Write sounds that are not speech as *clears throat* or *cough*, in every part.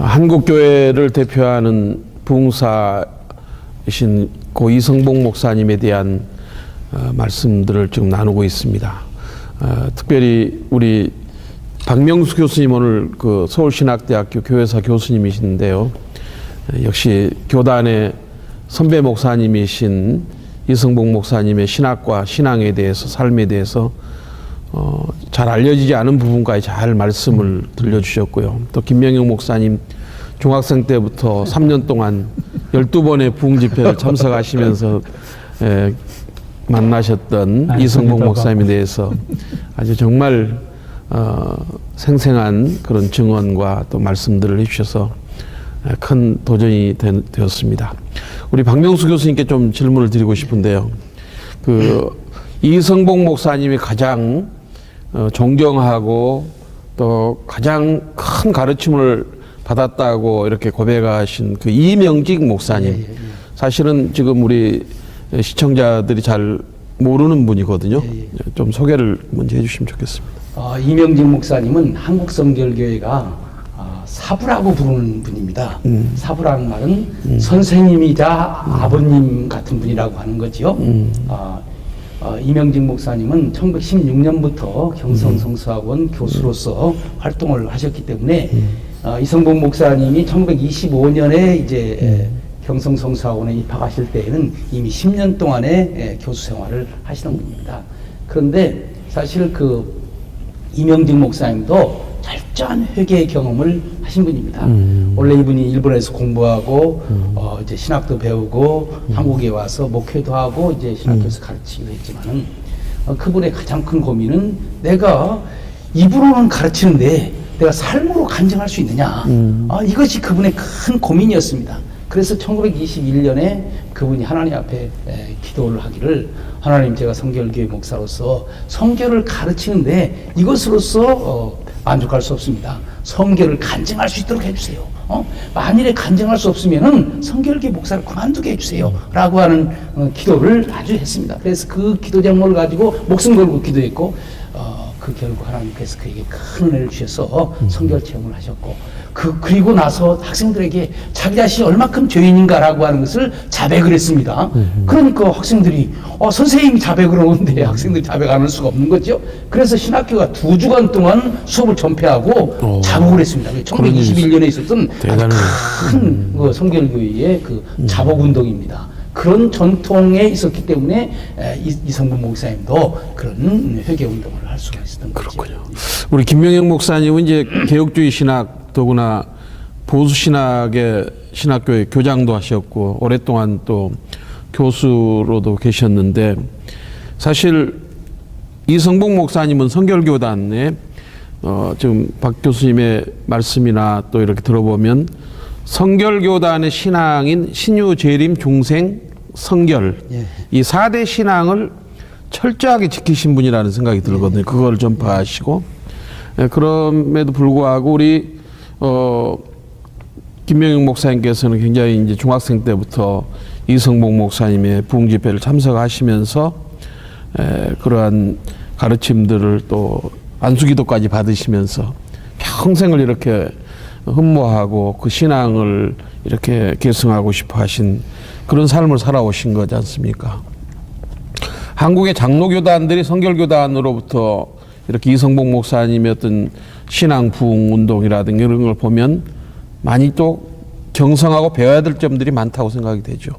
한국교회를 대표하는 부흥사이신 고 이성봉 목사님에 대한 어, 말씀들을 지금 나누고 있습니다. 어, 특별히 우리 박명수 교수님 오늘 그 서울신학대학교 교회사 교수님이신데요. 어, 역시 교단의 선배 목사님이신 이성봉 목사님의 신학과 신앙에 대해서 삶에 대해서 어, 잘 알려지지 않은 부분까지 잘 말씀을 들려주셨고요. 또 김명영 목사님 중학생 때부터 3년 동안 12번의 부흥 집회를 참석하시면서 에, 만나셨던 아, 그러니까 목사님에 대해서 아주 정말 어, 생생한 그런 증언과 또 말씀들을 해주셔서 에, 큰 도전이 되, 되었습니다. 우리 박명수 교수님께 좀 질문을 드리고 싶은데요. 그 이성봉 목사님이 가장 어, 존경하고 또 가장 큰 가르침을 받았다고 이렇게 고백하신 그 이명직 목사님. 사실은 지금 우리 시청자들이 잘 모르는 분이거든요. 좀 소개를 먼저 해주시면 좋겠습니다. 어, 이명진 목사님은 한국성결교회가 어, 사부라고 부르는 분입니다. 사부라는 말은 선생님이자 아버님 같은 분이라고 하는 거지요. 어, 어, 이명진 목사님은 1916년부터 경성 성수학원 교수로서 활동을 하셨기 때문에 어, 이성봉 목사님이 1925년에 이제 에, 경성 성수학원에 입학하실 때에는 이미 10년 동안의 에, 교수 생활을 하시는 분입니다. 그런데 사실 그 이명직 목사님도 철저한 회개 경험을 하신 분입니다. 원래 이분이 일본에서 공부하고 어 이제 신학도 배우고 한국에 와서 목회도 하고 이제 신학교에서 가르치기도 했지만은 어, 그분의 가장 큰 고민은 내가 입으로는 가르치는데 내가 삶으로 간증할 수 있느냐. 아, 이것이 그분의 큰 고민이었습니다. 그래서 1921년에 그분이 하나님 앞에 에, 기도를 하기를 하나님 제가 성결교회 목사로서 성결을 가르치는데 이것으로서 어, 만족할 수 없습니다. 성결을 간증할 수 있도록 해주세요. 어? 만일에 간증할 수 없으면은 성결교회 목사를 그만두게 해주세요. 라고 하는 어, 기도를 아주 했습니다. 그래서 그 기도 제목을 가지고 목숨 걸고 기도했고 어, 그 결국 하나님께서 그에게 큰 은혜를 주셔서 성결 체험을 하셨고 그 그리고 나서 학생들에게 자기 자신이 얼마큼 죄인인가라고 하는 것을 자백을 했습니다. 그러니까 학생들이 어, 선생님이 자백을 하는데 학생들이 자백 안 할 수가 없는 거죠. 그래서 신학교가 두 주간 동안 수업을 전폐하고 오. 자복을 했습니다. 1921년에 있었던 아주 큰 그 성결교회의 그 자복 운동입니다. 그런 전통에 있었기 때문에 이성근 목사님도 그런 회개 운동을 할 수가 있었던 거죠. 그렇군요. 우리 김명영 목사님은 이제 개혁주의 신학 더구나 보수 신학의 신학교의 교장도 하셨고 오랫동안 또 교수로도 계셨는데 사실 이성봉 목사님은 성결교단에 어 지금 박 교수님의 말씀이나 또 이렇게 들어보면 성결교단의 신앙인 신유 재림 중생 성결 예. 이 4대 신앙을 철저하게 지키신 분이라는 생각이 들거든요. 그걸 전파하시고 예, 그럼에도 불구하고 우리 어 김명영 목사님께서는 굉장히 이제 중학생 때부터 이성봉 목사님의 부흥 집회를 참석하시면서 에, 그러한 가르침들을 또 안수기도까지 받으시면서 평생을 이렇게 흠모하고 그 신앙을 이렇게 계승하고 싶어 하신 그런 삶을 살아오신 거지 않습니까? 한국의 장로교단들이 성결교단으로부터 이렇게 이성봉 목사님의 어떤 신앙 부흥 운동이라든가 이런 걸 보면 많이 또 경성하고 배워야 될 점들이 많다고 생각이 되죠.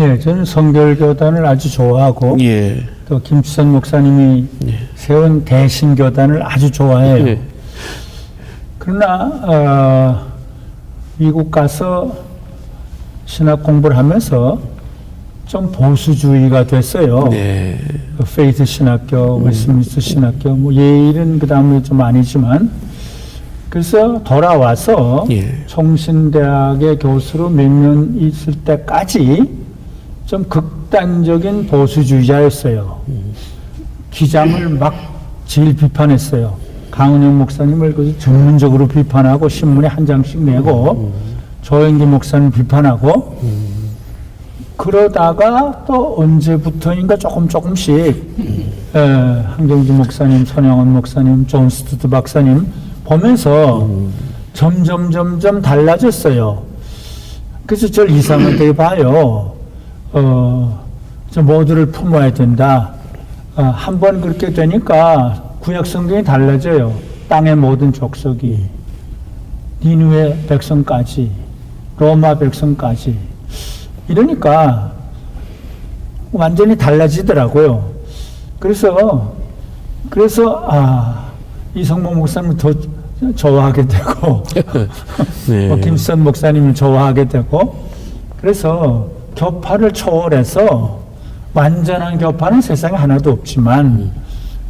예, 저는 성결교단을 아주 좋아하고 예. 또 김수선 목사님이 세운 대신교단을 아주 좋아해요. 예. 그러나 어, 미국 가서 신학 공부를 하면서 좀 보수주의가 됐어요. 네. 그 페이스 신학교, 웨스민스터 신학교, 뭐 예일은 그 다음에 좀 아니지만 그래서 돌아와서 예. 총신대학의 교수로 몇 년 있을 때까지 좀 극단적인 보수주의자였어요. 기장을 막 제일 비판했어요. 강은영 목사님을 그 전문적으로 비판하고 신문에 한 장씩 내고 조영기 목사님 비판하고 그러다가 또 언제부터인가 조금 조금씩 에, 한경주 목사님, 손영원 목사님, 존 스투트 박사님 보면서 점점 점점 달라졌어요. 그래서 저를 이상을 되게 봐요. 어, 저 모두를 품어야 된다. 어, 한번 그렇게 되니까 구약 성경이 달라져요. 땅의 모든 족속이 니누의 백성까지 로마 백성까지 이러니까 완전히 달라지더라고요. 그래서 그래서 아 이성모 목사님 더 좋아하게 되고 *laughs* 네. 뭐 김선 목사님을 좋아하게 되고 그래서 교파를 초월해서 완전한 교파는 세상에 하나도 없지만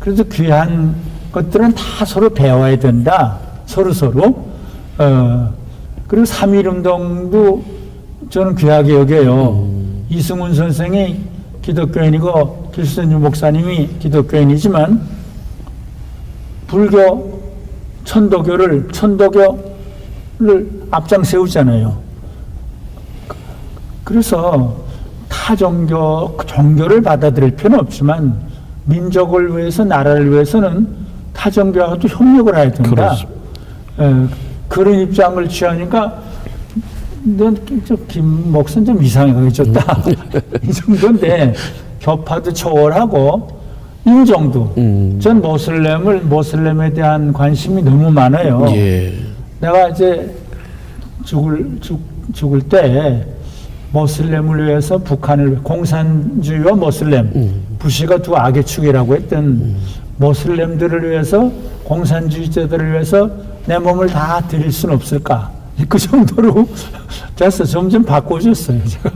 그래도 귀한 것들은 다 서로 배워야 된다. 서로 서로. 어 그리고 삼일 운동도 저는 귀하게 여겨요. 이승훈 선생이 기독교인이고 길선유 목사님이 기독교인이지만 불교 천도교를 천도교를 앞장 세우잖아요. 그래서 타 종교 종교를 받아들일 필요는 없지만 민족을 위해서 나라를 위해서는 타 종교와도 협력을 해야 된다. 에, 그런 입장을 취하니까 넌김 목사는 좀 이상하게 줬다. *laughs* 이 정도인데 교파도 초월하고 인종도 음. 전 모슬렘을 모슬렘에 대한 관심이 너무 많아요. 예. 내가 이제 죽을 죽, 죽을 때 모슬렘을 위해서 북한을 공산주의와 모슬렘 음. 부시가 두 악의 축이라고 했던 모슬렘들을 위해서 공산주의자들을 위해서 내 몸을 다 드릴 수는 없을까? *laughs* 그 정도로 *laughs* 됐어 점점 바꿔줬어요 제가.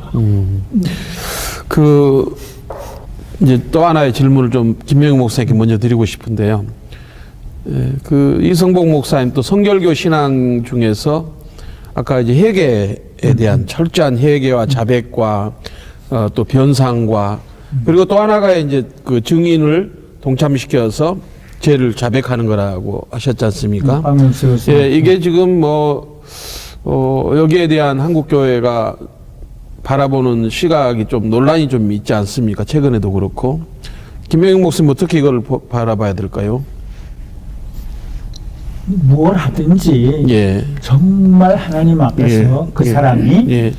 그 이제 또 하나의 질문을 좀 김명희 목사님께 먼저 드리고 싶은데요. 예, 그 이성복 목사님 또 성결교 신앙 중에서 아까 이제 회개에 대한 철저한 회개와 자백과 어, 또 변상과 그리고 또 하나가 이제 그 증인을 동참시켜서 죄를 자백하는 거라고 하셨지 않습니까? 교수 예, 이게 지금 뭐, 어, 여기에 대한 한국교회가 바라보는 시각이 좀 논란이 좀 있지 않습니까? 최근에도 그렇고. 김명익 목사님 어떻게 이걸 보- 바라봐야 될까요? 뭘 하든지 예. 정말 하나님 앞에서 예, 그 예, 사람이 예.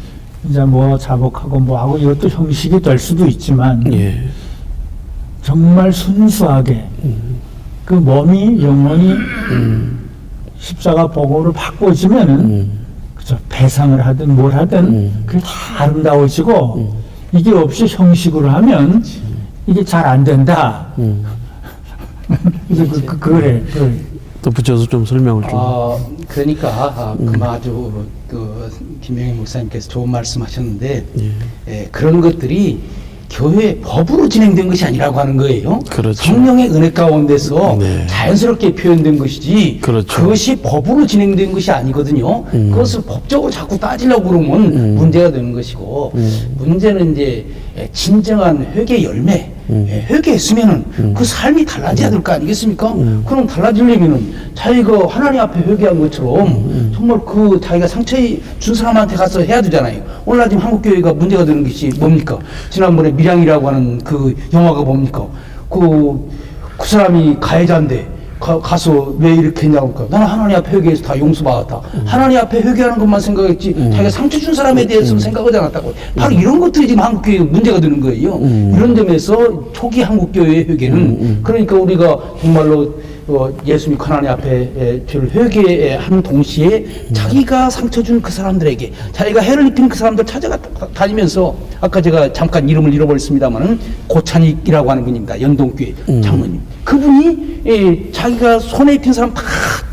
이제 뭐 자복하고 뭐 하고 이것도 형식이 될 수도 있지만 예. 정말 순수하게 그 몸이 영혼이 십자가 보고를 바꿔지면은 음. 그죠 배상을 하든 뭘 하든 음. 그게 다 아름다워지고 이게 없이 형식으로 하면 이게 잘 안 된다. 음. *laughs* 그래서 그, 그, 그래. 그, 또 붙여서 좀 설명을 좀. 아, 그러니까 아, 그마저 그 김영희 목사님께서 좋은 말씀하셨는데 예, 그런 것들이 교회 법으로 진행된 것이 아니라고 하는 거예요. 그렇죠. 성령의 은혜 가운데서 네. 자연스럽게 표현된 것이지 그렇죠. 것이 법으로 진행된 것이 아니거든요. 음. 그것을 법적으로 자꾸 따지려고 그러면 음. 문제가 되는 것이고 음. 문제는 이제 진정한 회개 열매 음. 예, 회개했으면은 그 삶이 달라져야 될 거 아니겠습니까? 음. 그럼 달라지려면은 자기가 하나님 앞에 회개한 것처럼 음, 정말 그 자기가 상처 준 사람한테 가서 해야 되잖아요. 오늘 지금 한국 교회가 문제가 되는 것이 뭡니까? 지난번에 밀양이라고 하는 그 영화가 뭡니까? 그, 그 사람이 가해자인데 가, 서왜 이렇게 했냐고 그러니까 나는 하나님 앞에 회개해서 다 용서받았다. 하나님 앞에 회개하는 것만 생각했지 자기가 상처 준 사람에 대해서는 생각하지 않았다고. 바로 이런 것들이 지금 한국 교회 문제가 되는 거예요. 이런 점에서 초기 한국 교회의 회개는 그러니까 우리가 정말로 어, 예수님 하나님 앞에 에, 죄를 회개한 동시에 자기가 상처 준 그 사람들에게 자기가 해를 입힌 그 사람들 찾아가 다니면서 아까 제가 잠깐 이름을 잃어버렸습니다만은 고찬익이라고 하는 분입니다. 연동교회 장로님. 그분이 예, 자기가 손에 입힌 사람 다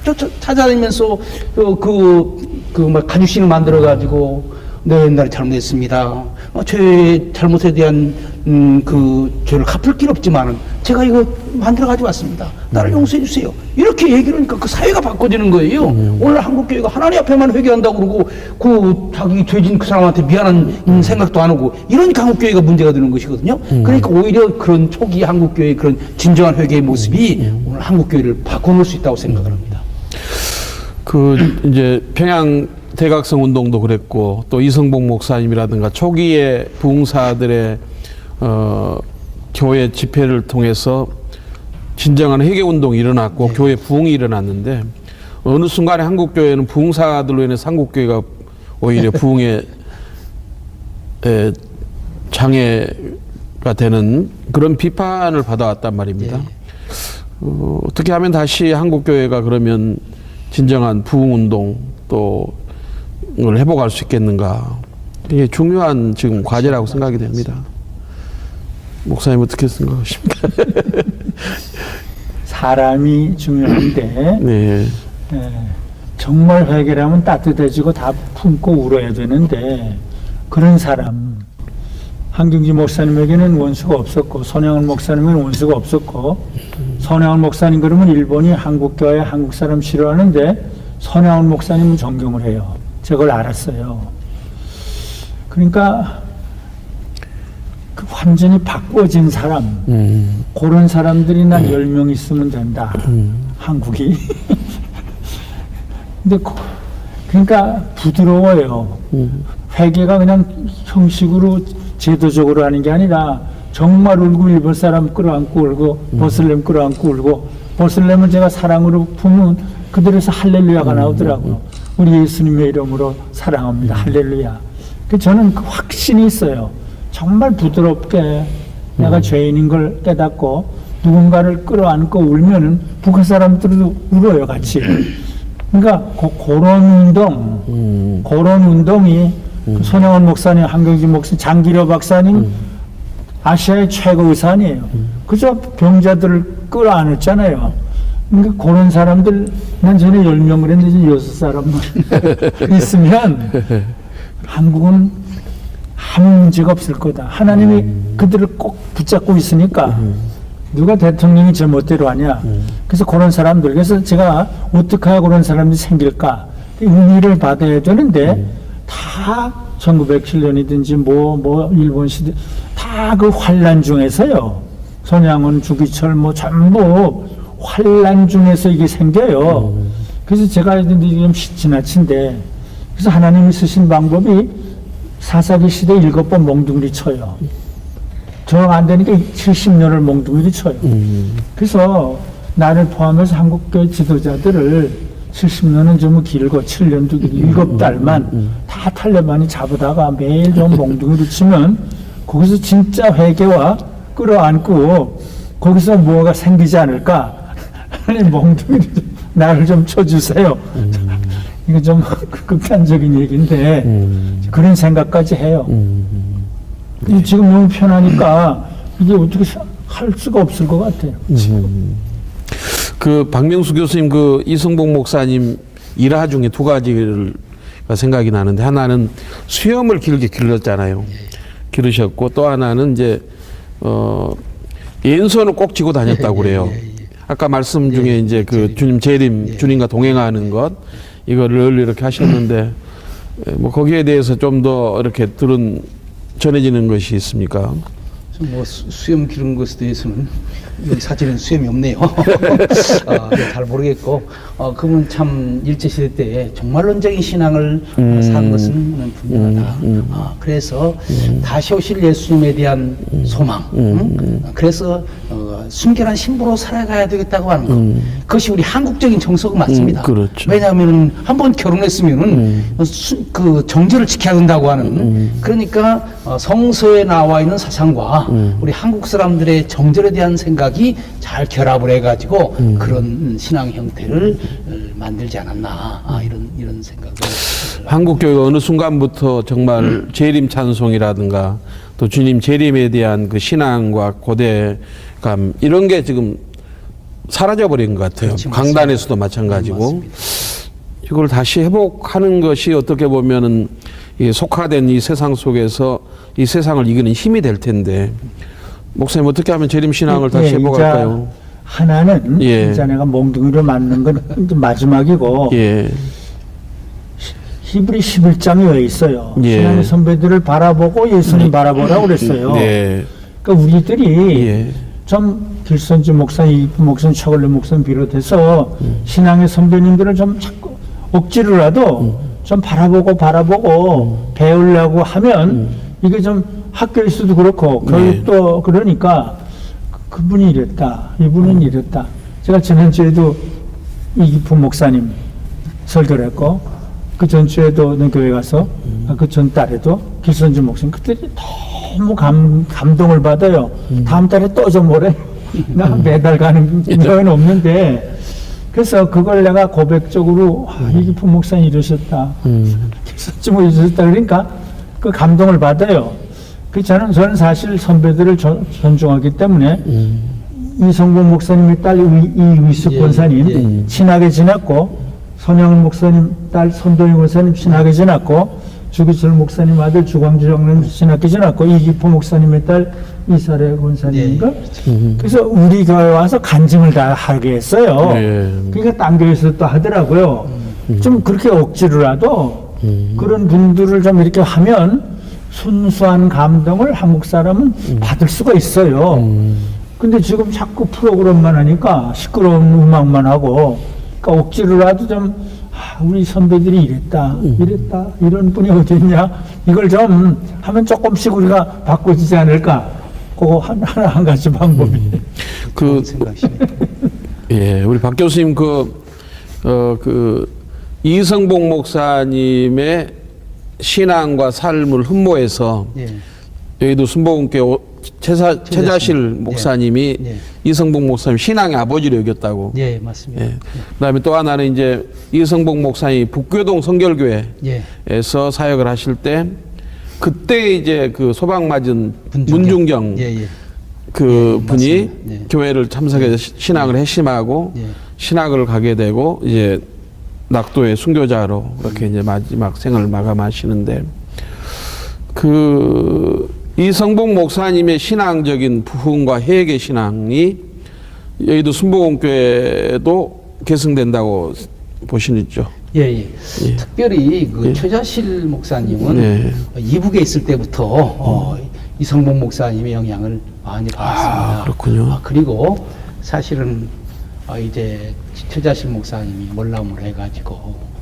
쫓아 찾아다니면서 어, 그, 그막 가주신을 만들어 가지고 내 옛날에 잘못했습니다. 어, 죄 잘못에 대한 음, 그 죄를 갚을 길 없지만은 제가 이거 만들어 가지고 왔습니다. 나를 용서해 주세요. 이렇게 얘기를 하니까 그 사회가 바꿔지는 거예요. 오늘 한국 교회가 하나님 앞에만 회개한다고 그러고 그 자기 죄진 그 사람한테 미안한 음, 생각도 안 하고 이러니까 한국 교회가 문제가 되는 것이거든요. 그러니까 오히려 그런 초기 한국 교회의 그런 진정한 회개의 모습이 오늘 한국 교회를 바꿔 놓을 수 있다고 생각을 합니다. 그 이제 평양 대각성 운동도 그랬고 또 이성복 목사님이라든가 초기의 부흥사들의 어 교회 집회를 통해서 진정한 회개 운동이 일어났고 교회 부흥이 일어났는데 어느 순간에 한국 교회는 부흥사들로 인해서 한국 교회가 오히려 *laughs* 부흥의 에, 장애가 되는 그런 비판을 받아왔단 말입니다. 어, 어떻게 하면 다시 한국 교회가 그러면 진정한 부흥 운동 또를 회복할 수 있겠는가? 이게 중요한 지금 과제라고 생각이 됩니다. 목사님 어떻게 생각하십니까? *laughs* 사람이 중요한데 네. 예, 정말 회개라면 따뜻해지고 다 품고 울어야 되는데 그런 사람 한경지 목사님에게는 원수가 없었고 손양원 목사님은 원수가 없었고 손양원 목사님 그러면 일본이 한국 교회 한국 사람 싫어하는데 손양원 목사님은 존경을 해요. 저걸 알았어요. 그러니까 그 완전히 바꿔진 사람 음. 그런 사람들이 난 10명 있으면 된다. 한국이. *laughs* 근데 그- 그러니까 부드러워요. 회계가 그냥 형식으로 제도적으로 하는 게 아니라 정말 울고 일본 사람 끌어안고 울고 버슬렘 끌어안고 울고 버슬렘을 제가 사랑으로 품으면 그들에서 할렐루야가 나오더라고요. 우리 예수님의 이름으로 사랑합니다. 할렐루야. 그 저는 그 확신이 있어요. 정말 부드럽게 내가 죄인인 걸 깨닫고 누군가를 끌어안고 울면은 북한 사람들도 울어요 같이. 그러니까 고, 그런 운동, 음. 그런 운동이 그 손영원 목사님, 한경진 목사님, 장기려 박사님 아시아의 최고 의사니에요. 그저 병자들을 끌어안았잖아요. 그러니까 그런 사람들 난 전에 10명 그랬는데 이제 사람만 *laughs* 있으면 한국은 아무 문제가 없을 거다. 하나님이 그들을 꼭 붙잡고 있으니까 누가 대통령이 제 멋대로 하냐. 그래서 그런 사람들. 그래서 제가 어떻게 해야 그런 사람들이 생길까. 의미를 받아야 되는데 다 1907년이든지 뭐, 뭐, 일본 시대 다 그 환란 중에서요. 손양원, 주기철 뭐 전부 환란 중에서 이게 생겨요. 그래서 제가 이제 좀 지나친데 그래서 하나님이 쓰신 방법이 사사기 시대 일곱 번 몽둥이를 쳐요. 정 안 되니까 70년을 몽둥이를 쳐요. 그래서 나를 포함해서 한국교회 지도자들을 70년은 좀 길고 7년도 길고 일곱 달만 다 탈레반이 잡으다가 매일 좀 몽둥이를 치면 거기서 진짜 회개와 끌어안고 거기서 뭐가 생기지 않을까? *laughs* 아니 몽둥이를 좀 나를 좀 쳐주세요. 이거 좀 *laughs* 극단적인 얘기인데 그런 생각까지 해요. 이 지금 너무 편하니까 이게 어떻게 할 수가 없을 것 같아요. 그 박명수 교수님 그 이승복 목사님 일화 중에 두 가지가 생각이 나는데 하나는 수염을 길게 길렀잖아요. 기르셨고 또 하나는 이제 어 왼손을 꼭 쥐고 다녔다고 그래요. 아까 말씀 중에 이제 그 주님 재림 주님과 동행하는 것 이거를 이렇게 하셨는데 에, 뭐 거기에 대해서 좀 더 이렇게 들은 전해지는 것이 있습니까? 뭐 수- 수염 기른 것에 대해서는 사진은 수염이 없네요. 어, *laughs* 네, 잘 모르겠고 어, 그분 참 일제 시대 때 정말 론적인 신앙을 어, 산 것은 분명하다. 어, 그래서 다시 오실 예수님에 대한 소망. 응? 어, 그래서 어, 순결한 신부로 살아가야 되겠다고 하는 것. 그것이 우리 한국적인 정서가 맞습니다. 음, 그렇죠. 왜냐하면 한 번 결혼했으면은 수- 그 정제를 지켜야 된다고 하는 그러니까 어, 성서에 나와 있는 사상과 우리 한국 사람들의 정절에 대한 생각이 잘 결합을 해가지고 그런 신앙 형태를 어, 만들지 않았나 아, 이런 이런 생각을 한국 교회가 어느 순간부터 정말 재림 찬송이라든가 또 주님 재림에 대한 그 신앙과 고대감 이런 게 지금 사라져 버린 것 같아요. 그렇지, 강단에서도 마찬가지고 맞습니다. 이걸 다시 회복하는 것이 어떻게 보면은 이 속화된 이 세상 속에서 이 세상을 이기는 힘이 될 텐데 목사님 어떻게 하면 재림 신앙을 다시 예, 회복할까요? 하나는 예. 이제 내가 몽둥이로 맞는 건 마지막이고 예, 히브리 11장에 왜 있어요. 예. 신앙의 선배들을 바라보고 예수님 바라보라고 그랬어요. 네, 그러니까 우리들이 예, 좀 길선주 목사님, 이쁜 목사님, 최걸레 목사님 비롯해서 신앙의 선배님들을 좀 자꾸 억지로라도 좀 바라보고 바라보고 배우려고 하면 이게 좀 학교에서도 그렇고 교육도 그러니까 그- 그분이 이랬다, 이분은 이랬다. 제가 지난주에도 이기품 목사님 설교를 했고 그 전주에도 는 교회 가서 그 전 달에도 길선주 목사님 그때 너무 감, 감동을 받아요. 다음 달에 또 좀 오래? *laughs* 나 매달 가는 *laughs* 경우는 없는데. 그래서 그걸 내가 고백적으로 아, 이기품 목사님 이러셨다. 길선주 뭐 이러셨다. 그러니까 그 감동을 받아요. 그 저는 저는 사실 선배들을 존- 존중하기 때문에 이성봉 목사님의 딸 이- 이위숙 예, 권사님 예. 친하게 지냈고 손영은 목사님 딸 손도희 권사님 친하게 지냈고 주기철 목사님 아들 주광주 장로님 친하게 지냈고 이기포 목사님의 딸 이사래 권사님인가 그래서 우리 교회 와서 간증을 다 하게 했어요. 예. 그러니까 딴 교회에서 또 하더라고요. 좀 그렇게 억지로라도 그런 분들을 좀 이렇게 하면 순수한 감동을 한국 사람은 받을 수가 있어요. 근데 지금 자꾸 프로그램만 하니까 시끄러운 음악만 하고 그러니까 억지로라도 좀 아, 우리 선배들이 이랬다 이랬다 이런 분이 어디 있냐? 이걸 좀 하면 조금씩 우리가 바꿔지지 않을까? 그거 한- 하나 한 가지 방법이. 그 생각이시네. *laughs* 예, 우리 박 교수님 그, 어, 그, 이성봉 목사님의 신앙과 삶을 흠모해서 예. 여의도 순복음교 최사, 최자실 목사님이 예. 이성봉 목사님 신앙의 아버지로 여겼다고. 예, 맞습니다. 예. 그다음에 또 하나는 이제 이성봉 목사님이 북교동 성결교회에서 예. 사역을 하실 때 그때 이제 그 소방 맞은 문중경. 문중경 예, 예. 그 예, 분이. 예. 교회를 참석해서 시- 신학을 회심하고 예. 신학을 가게 되고 이제 낙도의 순교자로 그렇게 이제 마지막 생을 마감하시는데 그 이성봉 목사님의 신앙적인 부흥과 회개 신앙이 여의도 순복음교회도 계승된다고 보시죠. 예, 예. 특별히 그 최자실 목사님은 네. 이북에 있을 때부터 어, 이성봉 목사님의 영향을 많이 받았습니다. 아, 그렇군요. 아, 그리고 사실은 어, 이제 최자실 목사님이 몰람을 해가지고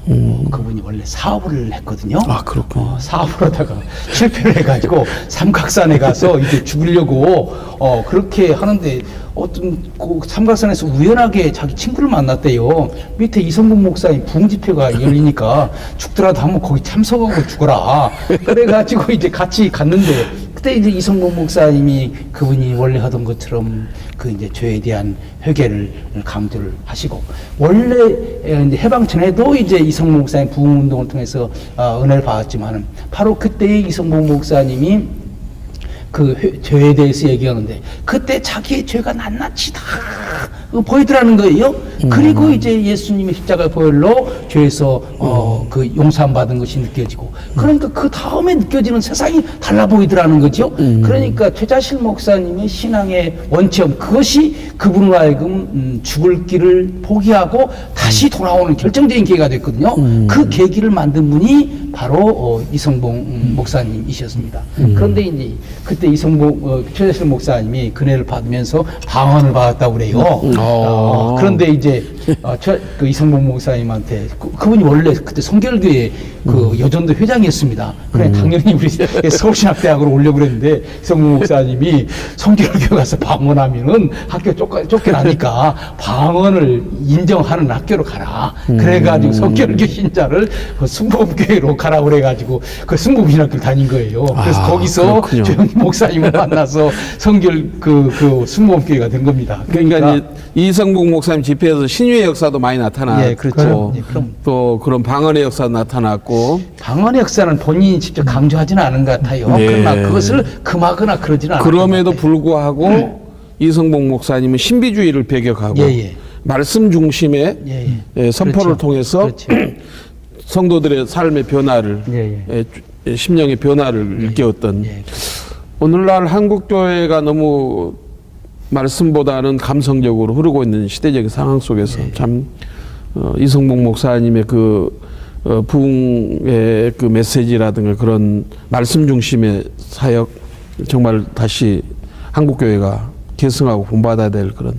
어, 그분이 원래 사업을 했거든요. 음. 아, 그렇군요. 어, 사업을 하다가 *laughs* 실패를 해가지고 삼각산에 가서 이제 죽으려고 어, 그렇게 하는데 어떤 그 삼각산에서 우연하게 자기 친구를 만났대요. 밑에 이성국 목사님 부흥 집회가 열리니까 죽더라도 한번 거기 참석하고 죽어라. 그래가지고 이제 같이 갔는데 그때 이제 이성국 목사님이 그분이 원래 하던 것처럼 그 이제 죄에 대한 회개를 강조를 하시고 원래 이제 해방 전에도 이제 이성국 목사님 부흥 운동을 통해서 어, 은혜를 받았지만은 바로 그때 이성국 목사님이 그 회- 죄에 대해서 얘기하는데 그때 자기의 죄가 낱낱이 다. 어, 보이더라는 거예요. 그리고 이제 예수님의 십자가 보혈로 죄에서 어, 그 용서함 받은 것이 느껴지고 그러니까 그 다음에 느껴지는 세상이 달라 보이더라는 거죠. 그러니까 최자실 목사님의 신앙의 원점 그것이 그분으로 하여금 음, 죽을 길을 포기하고 다시 돌아오는 결정적인 계기가 됐거든요. 그 계기를 만든 분이 바로 어, 이성봉 음, 목사님이셨습니다. 그런데 이제 그때 이성봉 어, 최재실 목사님이 근혜를 받으면서 방언을 받았다고 그래요. 어, 그런데 이제 어, 최, 그 이성봉 목사님한테 그, 그분이 원래 그때 성결교회 그 여전도 회장이었습니다. 그래 당연히 우리 *laughs* 서울신학대학으로 오려고 그랬는데 이성봉 목사님이 성결교회 가서 방언하면은 학교 쫓겨, 쫓겨나니까 방언을 인정하는 학교로 가라. 그래가지고 성결교 신자를 그 순복음교회로 가라 그래가지고 그 순복음신학교를 다닌 거예요. 그래서 아, 거기서. 조영희 목사님을 만나서 성결 그, 그 순복음교회가 된 겁니다. 그러니까, 이제 이성봉 목사님 집회에서 신유의 역사도 많이 나타났고 예, 그렇죠. 예, 그럼. 또 그런 방언의 역사도 나타났고 방언의 역사는 본인이 직접 강조하지는 않은 것 같아요. 예. 그러나 그것을 금하거나 그러지는 않아요. 그럼에도 불구하고 이성봉 목사님은 신비주의를 배격하고 예, 예. 말씀 중심의 예, 예. 예, 선포를 그렇죠. 통해서 그렇죠. *clears throat* 성도들의 삶의 변화를 예, 예, 주- 예, 심령의 변화를 일깨웠던 예. 오늘날 한국 교회가 너무 말씀보다는 감성적으로 흐르고 있는 시대적인 상황 속에서 예. 참 어, 이성봉 목사님의 그 어, 부흥의 그 메시지라든가 그런 말씀 중심의 사역 정말 다시 한국 교회가 계승하고 본받아야 될 그런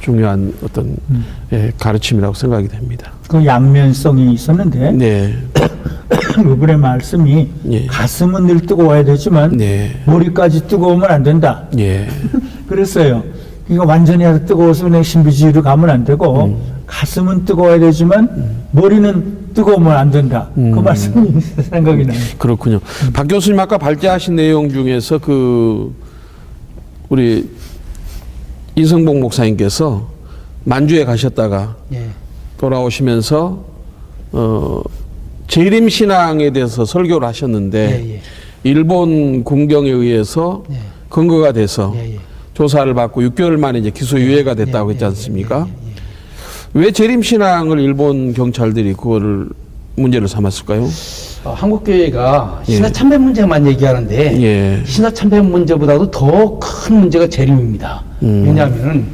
중요한 어떤 예, 가르침이라고 생각이 됩니다. 그 양면성이 있었는데 네, *coughs* 그분의 말씀이 예. 가슴은 늘 뜨거워야 되지만 네, 머리까지 뜨거우면 안 된다. 예, *laughs* 그랬어요. 그러니까 완전히 뜨거워서 그냥 신비주의로 가면 안 되고 가슴은 뜨거워야 되지만 머리는 뜨거우면 안 된다. 그 말씀이 *laughs* 생각이 나요. 그렇군요. 박 교수님 아까 발제하신 내용 중에서 그 우리 이성복 목사님께서 만주에 가셨다가 예. 돌아오시면서 어 재림 신앙에 대해서 설교를 하셨는데 예, 예. 일본 군경에 의해서 예. 근거가 돼서 예, 예. 조사를 받고 6개월 만에 이제 기소 유예가 됐다고 예, 했지 예, 않습니까? 예, 예, 예. 왜 재림 신앙을 일본 경찰들이 그거를 문제를 삼았을까요? 어, 한국 교회가 예. 신화 참배 문제만 얘기하는데 예. 신화 참배 문제보다도 더 큰 문제가 재림입니다. 음. 왜냐하면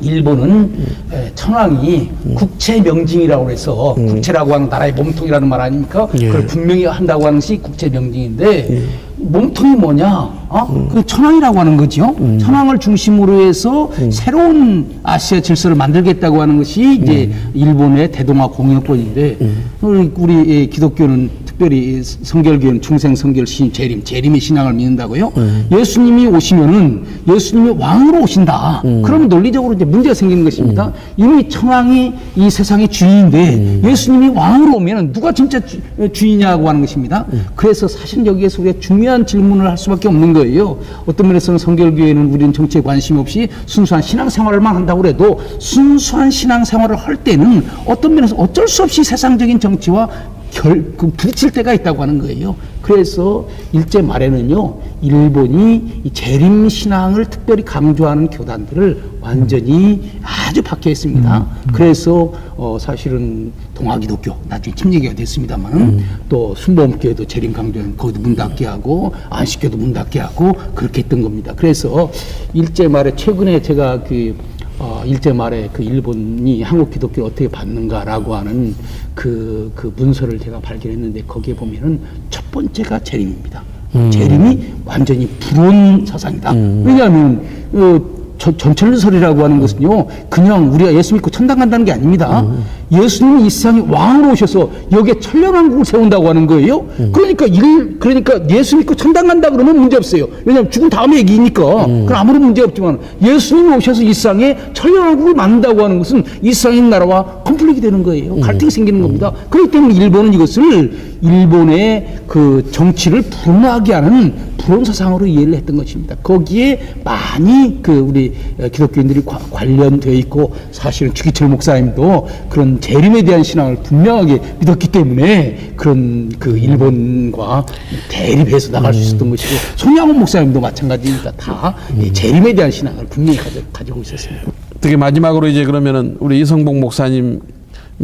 일본은 에, 천황이 국채 명징이라고 해서 국채라고 하는 나라의 몸통이라는 말 아닙니까? 음. 예. 그걸 분명히 한다고 하는 것이 국채 명징인데 몸통이 뭐냐? 어? 그 천황이라고 하는 거죠. 음. 천황을 중심으로 해서 새로운 아시아 질서를 만들겠다고 하는 것이 이제 음. 일본의 대동아 공영권인데 우리, 우리 이 기독교는 특별히 이 성결교는 중생 성결 신 재림 재림의 신앙을 믿는다고요. 음. 예수님이 오시면은 예수님이 왕으로 오신다. 그러면 논리적으로 이제 문제가 생기는 것입니다. 이미 천황이 이 세상의 주인인데 예수님이 왕으로 오면은 누가 진짜 주, 주인이냐고 하는 것입니다. 그래서 사실 여기에서 우리가 중요한 질문을 할 수밖에 없는 거예요. 어떤 면에서는 성결교회는 우리는 정치에 관심 없이 순수한 신앙생활만 한다고 해도 순수한 신앙생활을 할 때는 어떤 면에서 어쩔 수 없이 세상적인 정치와 결, 그 부딪힐 때가 있다고 하는 거예요. 그래서 일제 말에는요, 일본이 이 재림 신앙을 특별히 강조하는 교단들을 완전히 아주 박해했습니다. 그래서 어, 사실은 동아기독교 나중에 침 얘기가 됐습니다만은 또 순복음교회도 재림 강조는 거기도 문 닫게 하고 안식교도 문 닫게 하고 그렇게 했던 겁니다. 그래서 일제 말에 최근에 제가 그 어, 일제 말에 그 일본이 한국 기독교를 어떻게 받는가라고 하는 그, 그 문서를 제가 발견했는데 거기에 보면은 첫 번째가 재림입니다. 재림이 완전히 불온 사상이다. 왜냐하면 어, 저, 전철설이라고 하는 것은요, 그냥 우리가 예수 믿고 천당 간다는 게 아닙니다. 예수님이 이 세상에 왕으로 오셔서 여기에 천년왕국을 세운다고 하는 거예요. 그러니까 일, 그러니까 예수 믿고 천당 간다 그러면 문제 없어요. 왜냐하면 죽은 다음에 얘기니까. 그럼 아무런 문제 없지만 예수님이 오셔서 이 세상에 천년왕국을 만든다고 하는 것은 이 세상의 나라와 컴플릭이 되는 거예요. 갈등이 생기는 겁니다. 그렇기 때문에 일본은 이것을 일본의 그 정치를 분화하게 하는 불온 사상으로 이해를 했던 것입니다. 거기에 많이 그 우리 어, 기독교인들이 과- 관련되어 있고 사실은 주기철 목사님도 그런 재림에 대한 신앙을 분명하게 믿었기 때문에 그런 그 일본과 대립해서 나갈 수 있었던 것이고 손양원 목사님도 마찬가지입니다. 다이 재림에 대한 신앙을 분명히 가지고 있었습니다. 되게 마지막으로 이제 그러면은 우리 이성복 목사님의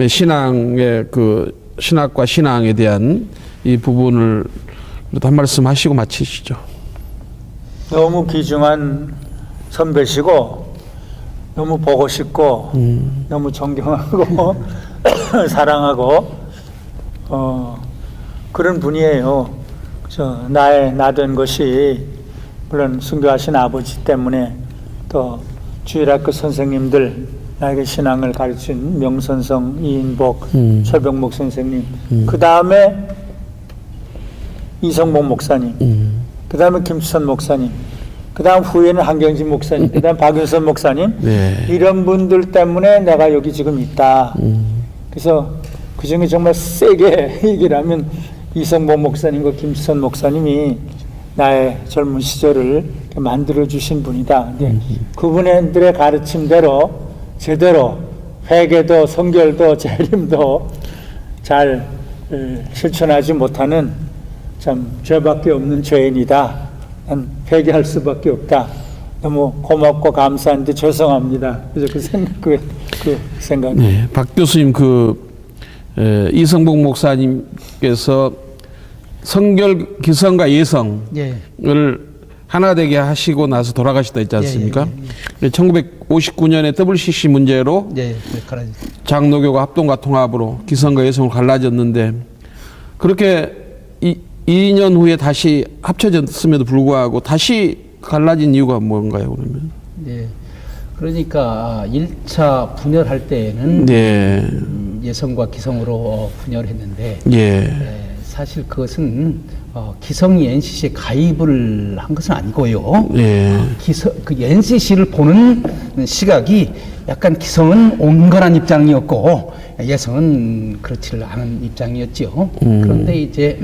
신앙의 그 신학과 신앙에 대한 이 부분을 한 말씀 하시고 마치시죠. 너무 귀중한 선배시고 너무 보고 싶고 너무 존경하고 *laughs* 사랑하고 어, 그런 분이에요. 그래서 나의 나된 것이 물론 순교하신 아버지 때문에 또 주일학교 선생님들 나에게 신앙을 가르친 명선성, 이인복, 음. 최병목 선생님 그 다음에 이성복 목사님 그 다음에 김수선 목사님, 그 다음 후에는 한경진 목사님, 그 다음 박윤선 목사님, 네. 이런 분들 때문에 내가 여기 지금 있다. 그래서 그 중에 정말 세게 *laughs* 얘기를 하면 이성보 목사님과 김수선 목사님이 나의 젊은 시절을 만들어 주신 분이다. 근데 그분들의 가르침대로 제대로 회개도 성결도 재림도 잘 에, 실천하지 못하는 참 죄밖에 없는 죄인이다. 난 회개할 수밖에 없다. 너무 고맙고 감사한데 죄송합니다. 그래서 그 생각 그, 그 생각. 네, 박 교수님 그 에, 이성복 목사님께서 성결 기성과 예성을 예. 하나 되게 하시고 나서 돌아가셨다 했지 않습니까? 예, 1959년에 WCC 문제로 예, 네, 가라지. 장로교가 합동과 통합으로 기성과 예성을 갈라졌는데 그렇게 이, 2년 후에 다시 합쳐졌음에도 불구하고 다시 갈라진 이유가 뭔가요 그러면? 예. 그러니까 1차 분열할 때에는 네, 음, 예성과 기성으로 어, 분열했는데 예, 예, 사실 그것은 어, 기성이 NCC에 가입을 한 것은 아니고요. 예, 기서, 그 NCC를 보는 시각이 약간 기성은 온건한 입장이었고 예성은 그렇지를 않은 입장이었죠. 그런데 이제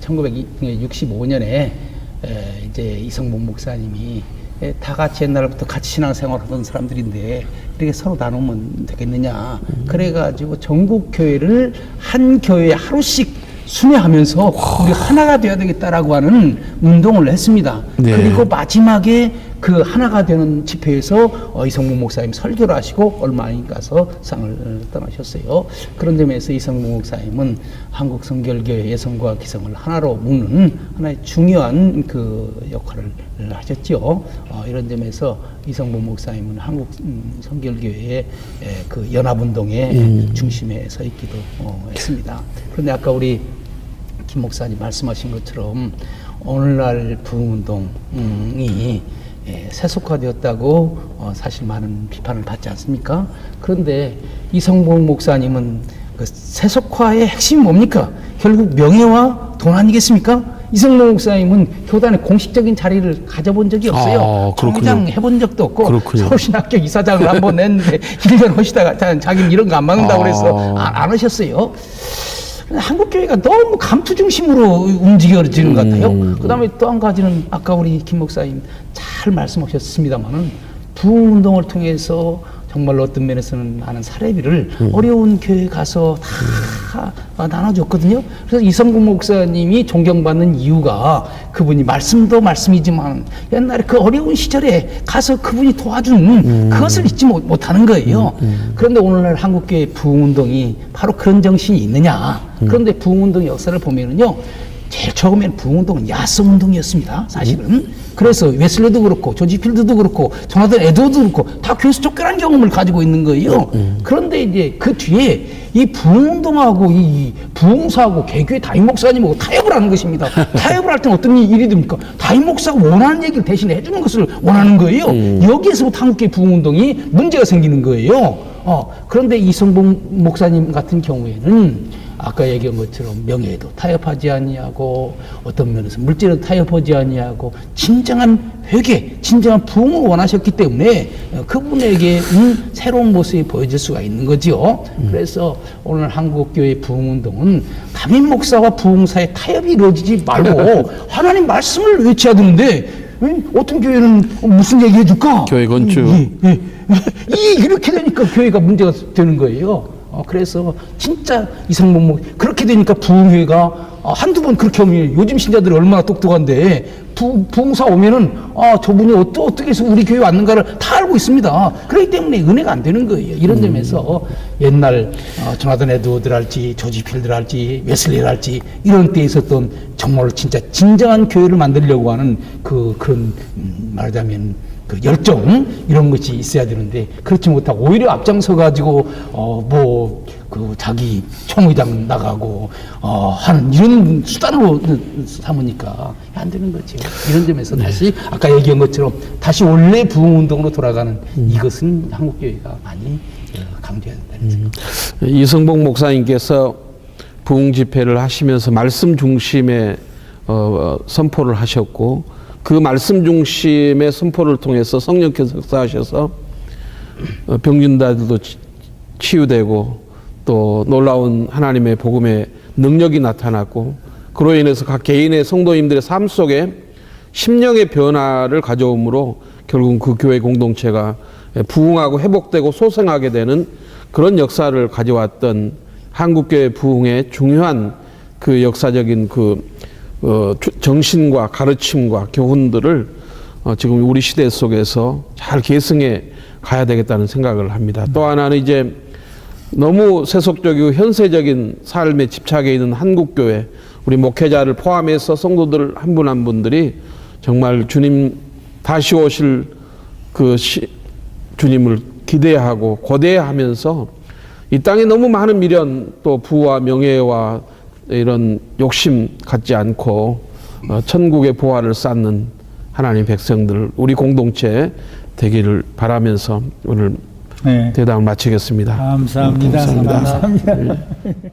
1965년에 이제 이성봉 목사님이 에, 다 같이 옛날부터 같이 신앙생활 하던 사람들인데 이렇게 서로 나누면 되겠느냐. 그래가지고 전국 교회를 한 교회 하루씩 순회하면서 우리 하나가 되어야 되겠다라고 하는 운동을 했습니다. 네. 그리고 마지막에 그 하나가 되는 집회에서 어, 이성문 목사님 설교를 하시고 얼마 안 가서 상을 어, 떠나셨어요. 그런 점에서 이성문 목사님은 한국 성결교회 예성과 기성을 하나로 묶는 하나의 중요한 그 역할을 하셨죠. 어, 이런 점에서 이성문 목사님은 한국 음, 성결교회의 에, 그 연합운동의 중심에 서 있기도 어, 했습니다. 그런데 아까 우리 김 목사님 말씀하신 것처럼 오늘날 부흥운동이 예, 세속화되었다고 어, 사실 많은 비판을 받지 않습니까? 그런데 이성봉 목사님은 그 세속화의 핵심이 뭡니까? 결국 명예와 돈 아니겠습니까? 이성봉 목사님은 교단의 공식적인 자리를 가져본 적이 없어요. 아. 총장 해본 적도 없고 그렇군요. 서울신학교 이사장을 한번 냈는데 1년 *laughs* 하시다가 자- 자기는 이런 거안 막는다고 아. 그래서 안, 안 하셨어요. 한국 교회가 너무 감투 중심으로 움직여지는 것 같아요. 음. 그다음에 또 한 가지는 아까 우리 김 목사님 잘 말씀하셨습니다만은 부흥 운동을 통해서 정말로 어떤 면에서는 많은 사례비를 음. 어려운 교회 가서 다 나눠줬거든요. 그래서 이성구 목사님이 존경받는 이유가 그분이 말씀도 말씀이지만 옛날에 그 어려운 시절에 가서 그분이 도와준 음. 그것을 잊지 못, 못하는 거예요. 그런데 오늘날 한국교회 부흥운동이 바로 그런 정신이 있느냐. 그런데 부흥운동 역사를 보면은요. 제일 처음에는 부흥운동은 야성운동이었습니다. 사실은. 그래서 웨슬레도 그렇고 조지필드도 그렇고 조나단 에드워드도 그렇고 다 교회에서 쫓겨난 경험을 가지고 있는 거예요. 그런데 이제 그 뒤에 이 부흥운동하고 이 부흥사하고 개교의 담임 목사님하고 타협을 하는 것입니다. *laughs* 타협을 할 때는 어떤 일이 됩니까? 담임 목사가 원하는 얘기를 대신 해주는 것을 원하는 거예요. 여기에서부터 한국교회 부흥운동이 문제가 생기는 거예요. 어, 그런데 이성봉 목사님 같은 경우에는 아까 얘기한 것처럼 명예에도 타협하지 아니하고 어떤 면에서 물질에도 타협하지 아니하고 진정한 회개, 진정한 부흥을 원하셨기 때문에 어, 그분에게는 새로운 모습이 보여질 수가 있는 거지요. 그래서 오늘 한국교회 부흥운동은 담임 목사와 부흥사의 타협이 이루어지지 말고 *laughs* 하나님 말씀을 외쳐야 되는데 응? 어떤 교회는 무슨 얘기 해줄까? 교회 건축. 예, 예. *laughs* 이 이렇게 되니까 교회가 문제가 되는 거예요. 어, 그래서 진짜 이성목목 그렇게 되니까 부흥회가 어, 한두 번 그렇게 오면 요즘 신자들이 얼마나 똑똑한데 부, 부흥사 오면은 아 저분이 어떠, 어떻게 해서 우리 교회 왔는가를 다 알고 있습니다. 그렇기 때문에 은혜가 안 되는 거예요. 이런 점에서 옛날 어, 조나단 에드워드랄지 조지필드랄지 웨슬리랄지 이런 때 있었던 정말 진짜 진정한 교회를 만들려고 하는 그 그런 음, 말하자면 그 열정 이런 것이 있어야 되는데 그렇지 못하고 오히려 앞장서 가지고 어 뭐 그 자기 총회장 나가고 어 하는 이런 수단으로 삼으니까 안 되는 거죠. 이런 점에서 다시 아까 얘기한 것처럼 다시 원래 부흥 운동으로 돌아가는 이것은 한국 교회가 많이 어, 강조해야 된다는 생각. 이성봉 목사님께서 부흥 집회를 하시면서 말씀 중심의 어, 어, 선포를 하셨고 그 말씀 중심의 선포를 통해서 성령께서 역사하셔서 어, 병진자들도 치- 치유되고 또 놀라운 하나님의 복음의 능력이 나타났고 그로 인해서 각 개인의 성도님들의 삶 속에 심령의 변화를 가져오므로 결국 그 교회 공동체가 부흥하고 회복되고 소생하게 되는 그런 역사를 가져왔던 한국교회 부흥의 중요한 그 역사적인 그 어, 주- 정신과 가르침과 교훈들을 어, 지금 우리 시대 속에서 잘 계승해 가야 되겠다는 생각을 합니다. 또 하나는 이제 너무 세속적이고 현세적인 삶에 집착해 있는 한국 교회 우리 목회자를 포함해서 성도들 한 분 한 분들이 정말 주님 다시 오실 그 시, 주님을 기대하고 고대하면서 이 땅에 너무 많은 미련 또 부와 명예와 이런 욕심 갖지 않고 어, 천국의 보화를 쌓는 하나님 백성들 우리 공동체 되기를 바라면서 오늘 네. 대담을 마치겠습니다. 감사합니다. 감사합니다. 감사합니다. *laughs*